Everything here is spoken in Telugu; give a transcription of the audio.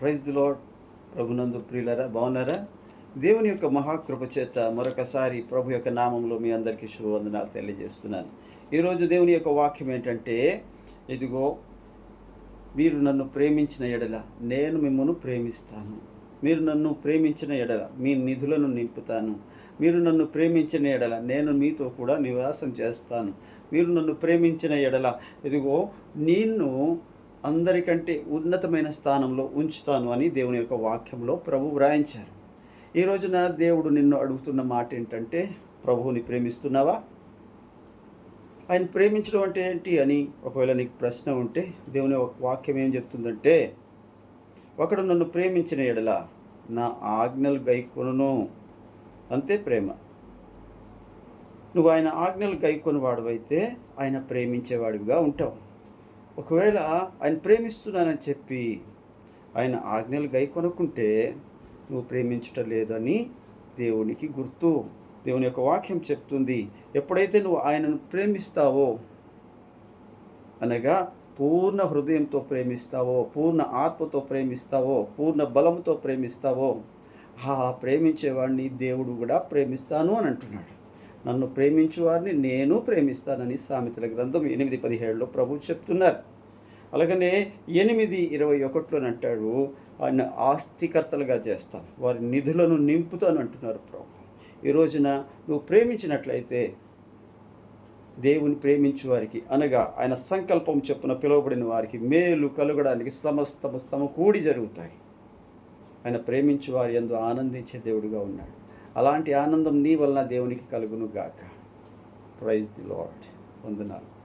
ప్రైజ్ ది లాడ్ ప్రభునందు ప్రియులరా బాగున్నారా? దేవుని యొక్క మహాకృప చేత మరొకసారి ప్రభు యొక్క నామంలో మీ అందరికీ శుభవందనాలు తెలియజేస్తున్నాను. ఈరోజు దేవుని యొక్క వాక్యం ఏంటంటే ఇదిగో మీరు నన్ను ప్రేమించిన ఎడల నేను మిమ్మల్ని ప్రేమిస్తాను. మీరు నన్ను ప్రేమించిన ఎడల మీ నిధులను నింపుతాను. మీరు నన్ను ప్రేమించిన ఎడల నేను మీతో కూడా నివాసం చేస్తాను. మీరు నన్ను ప్రేమించిన ఎడల ఇదిగో నిన్ను అందరికంటే ఉన్నతమైన స్థానంలో ఉంచుతాను అని దేవుని యొక్క వాక్యంలో ప్రభు వ్రాయించారు. ఈ రోజున దేవుడు నిన్ను అడుగుతున్న మాట ఏంటంటే ప్రభువుని ప్రేమిస్తున్నావా? ఆయన ప్రేమించడం అంటే ఏంటి అని ఒకవేళ నీకు ప్రశ్న ఉంటే దేవుని ఒక వాక్యం ఏం చెప్తుందంటే ఒకడు నన్ను ప్రేమించిన ఎడల నా ఆజ్ఞలు గైకొనును. అంతే ప్రేమ. నువ్వు ఆయన ఆజ్ఞలు గైకొని వాడివైతే ఆయన ప్రేమించేవాడివిగా ఉంటావు. ఒకవేళ ఆయన ప్రేమిస్తున్నానని చెప్పి ఆయన ఆజ్ఞలు గై కొనుక్కుంటే నువ్వు ప్రేమించటం లేదని దేవునికి గుర్తు. దేవుని యొక్క వాక్యం చెప్తుంది. ఎప్పుడైతే నువ్వు ఆయనను ప్రేమిస్తావో అనగా పూర్ణ హృదయంతో ప్రేమిస్తావో పూర్ణ ఆత్మతో ప్రేమిస్తావో పూర్ణ బలంతో ప్రేమిస్తావో ఆ ప్రేమించేవాడిని దేవుడు కూడా ప్రేమిస్తాను అని అంటున్నాడు. నన్ను ప్రేమించు వారిని నేను ప్రేమిస్తానని సామెతల గ్రంథం ఎనిమిది పదిహేడులో ప్రభు చెప్తున్నారు. అలాగనే ఎనిమిది ఇరవై ఒకటిలో అంటాడు ఆయన ఆస్తికర్తలుగా చేస్తాను వారి నిధులను నింపుతాను అంటున్నారు ప్రభు. ఈ రోజున నువ్వు ప్రేమించినట్లయితే దేవుని ప్రేమించు వారికి అనగా ఆయన సంకల్పం చొప్పున పిలువబడిన వారికి మేలు కలగడానికి సమస్తము సమకూడి జరుగుతాయి. ఆయన ప్రేమించు వారి ఎందు ఆనందించే దేవుడుగా ఉన్నాడు. అలాంటి ఆనందం నీ వలన దేవునికి కలుగును గాక. ప్రైజ్ ది లాడ్ వందనాలు.